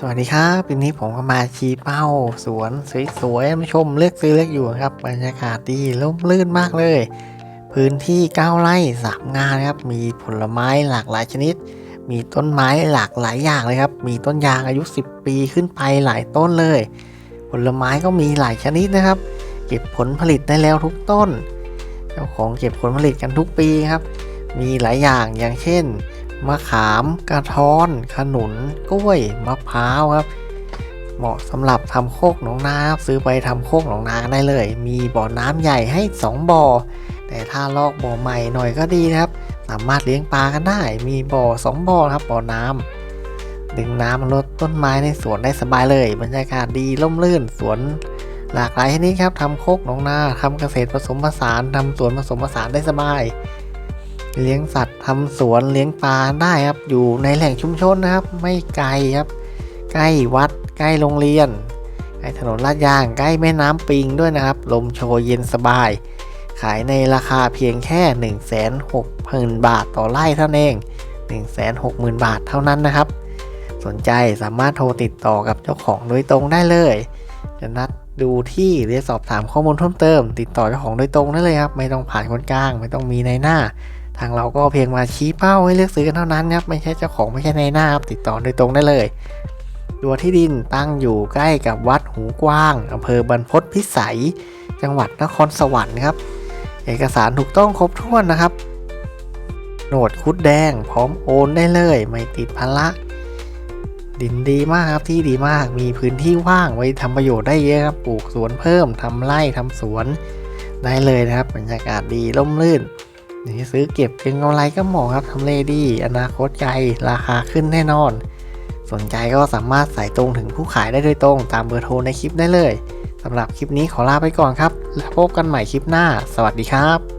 สวัสดีครับวันนี้ผมก็มาชี้เป้า สวนสวยๆมาชมเลือกซื้อเลือกอยู่ครับบรรยากาศดีร่มรื่นมากเลย พื้นที่9ไร่3งานครับ มีผลไม้หลากหลายชนิด มีต้นไม้หลากหลายอย่างเลยครับ มีต้นยางอายุ 10 ปีขึ้นไปหลายต้นเลย ผลไม้ก็มีหลายชนิดนะครับ เก็บผลผลิตได้แล้วทุกต้น เจ้าของเก็บผลผลิตกันทุกปีครับ มีหลายอย่างอย่างเช่น มะขามกระท้อนขนุนกล้วยมะพร้าวครับ เหมาะสำหรับทำโคกหนองนาครับซื้อไปทำโคกหนองนาได้เลย มีบ่อน้ำใหญ่ให้ 2 บ่อ แต่ถ้าลอกบ่อใหม่หน่อยก็ดีนะครับ สามารถเลี้ยงปลากันได้ มีบ่อ 2 บ่อครับบ่อน้ำดึงน้ำมาลดต้นไม้ในสวนได้สบายเลย บรรยากาศดีร่มรื่นสวนหลากหลายชนิดครับทำโคกหนองนาทำเกษตรผสมผสานทำสวนผสมผสานได้สบาย เลี้ยงสัตว์ทำสวนเลี้ยงปลาได้ครับ อยู่ในแหล่งชุมชนนะครับ ไม่ไกลครับ ใกล้วัดใกล้โรงเรียนใกล้ถนนลาดยางใกล้แม่น้ำปิงด้วยนะครับ ลมโชยเย็นสบาย ขายในราคาเพียงแค่ 1 6 0 0 0 0 บาทต่อไร่เท่านั้นเอง160,000 บาทเท่านั้นนะครับ สนใจสามารถโทรติดต่อกับเจ้าของโดยตรงได้เลย จะนัดดูที่หรือสอบถามข้อมูลเพิ่มเติม ติดต่อเจ้าของโดยตรงได้เลยครับ ไม่ต้องผ่านคนกลาง ไม่ต้องมีในหน้า ทางเราก็เพียงมาชี้เป้าให้เลือกซื้อกันเท่านั้นครับไม่ใช่เจ้าของไม่ใช่ในหน้าครับติดต่อโดยตรงได้เลย ตัวที่ดินตั้งอยู่ใกล้กับวัดหูกว้างอำเภอบรรพตพิสัย จังหวัดนครสวรรค์ครับ เอกสารถูกต้องครบถ้วนนะครับโหนดคุดแดงพร้อมโอนได้เลย ไม่ติดภาระดินดีมากครับที่ดีมากมีพื้นที่ว่างไว้ทำประโยชน์ได้เยอะครับปลูกสวนเพิ่มทำไร่ทำสวนได้เลยนะครับบรรยากาศดีร่มรื่น นี่ซื้อเก็บเก็งกำไรก็เหมาะครับทำเลดี อนาคตไกลราคาขึ้นแน่นอน สนใจก็สามารถสายตรงถึงผู้ขายได้โดยตรง ตามเบอร์โทรในคลิปได้เลยสำหรับคลิปนี้ขอลาไปก่อนครับแล้วพบกันใหม่คลิปหน้า สวัสดีครับ